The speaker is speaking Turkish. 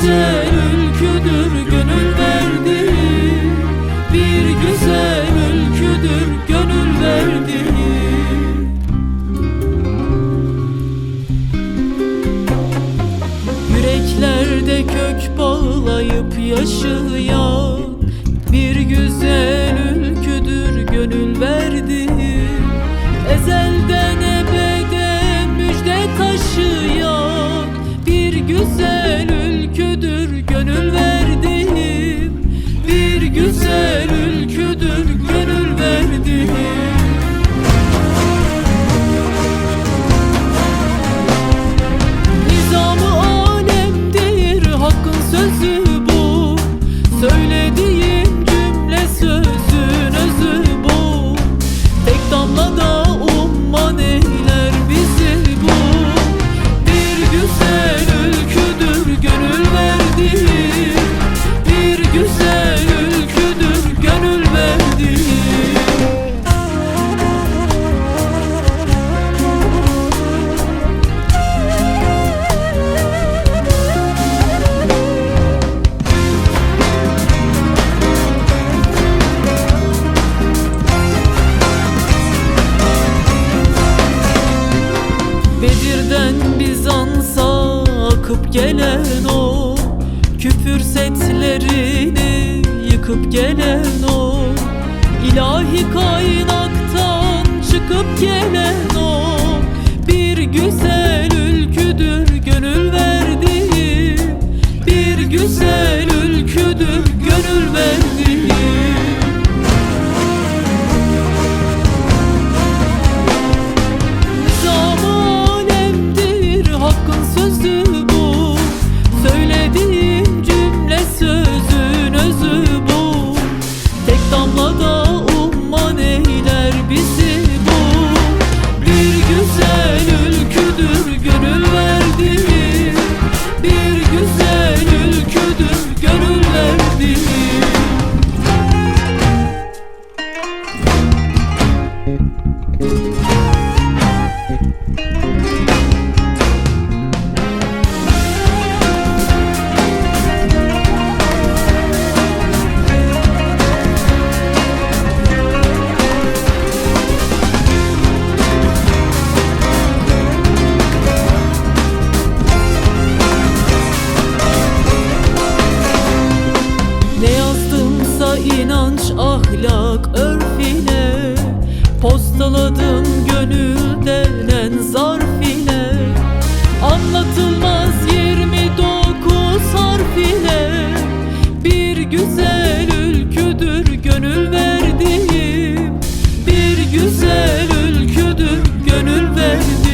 güzel ülküdür gönül verdi. Bir güzel ülküdür gönül verdi. Yüreklerde kök bağlayıp yaşayan Bir güzel ülkü Yıkıp gelen o küfür setlerini Yıkıp gelen o Hastaladın gönülden en zarf ile Anlatılmaz 29 harf ile Bir güzel ülküdür gönül verdiğim Bir güzel ülküdür gönül verdiğim.